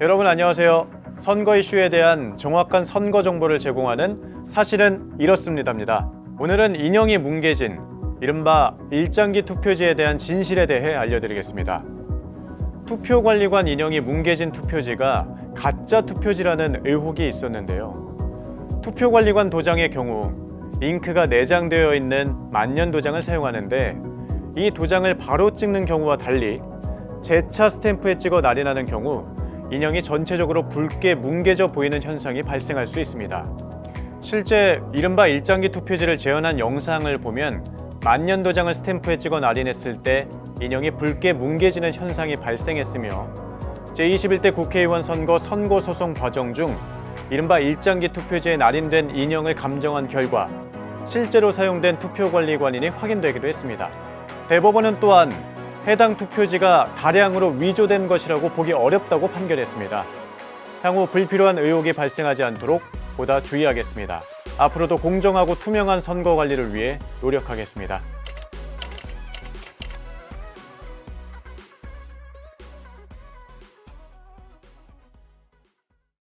여러분 안녕하세요. 선거 이슈에 대한 정확한 선거 정보를 제공하는 사실은 이렇습니다입니다. 오늘은 인형이 뭉개진 이른바 일장기 투표지에 대한 진실에 대해 알려드리겠습니다. 투표관리관 인형이 뭉개진 투표지가 가짜 투표지라는 의혹이 있었는데요. 투표관리관 도장의 경우 잉크가 내장되어 있는 만년 도장을 사용하는데 이 도장을 바로 찍는 경우와 달리 재차 스탬프에 찍어 날인하는 경우 인형이 전체적으로 붉게 뭉개져 보이는 현상이 발생할 수 있습니다. 실제 이른바 일장기 투표지를 재현한 영상을 보면 만년 도장을 스탬프에 찍어 날인했을 때 인형이 붉게 뭉개지는 현상이 발생했으며 제21대 국회의원 선거 선고 소송 과정 중 이른바 일장기 투표지에 날인된 인형을 감정한 결과 실제로 사용된 투표관리관인이 확인되기도 했습니다. 대법원은 또한 해당 투표지가 다량으로 위조된 것이라고 보기 어렵다고 판결했습니다. 향후 불필요한 의혹이 발생하지 않도록 보다 주의하겠습니다. 앞으로도 공정하고 투명한 선거 관리를 위해 노력하겠습니다.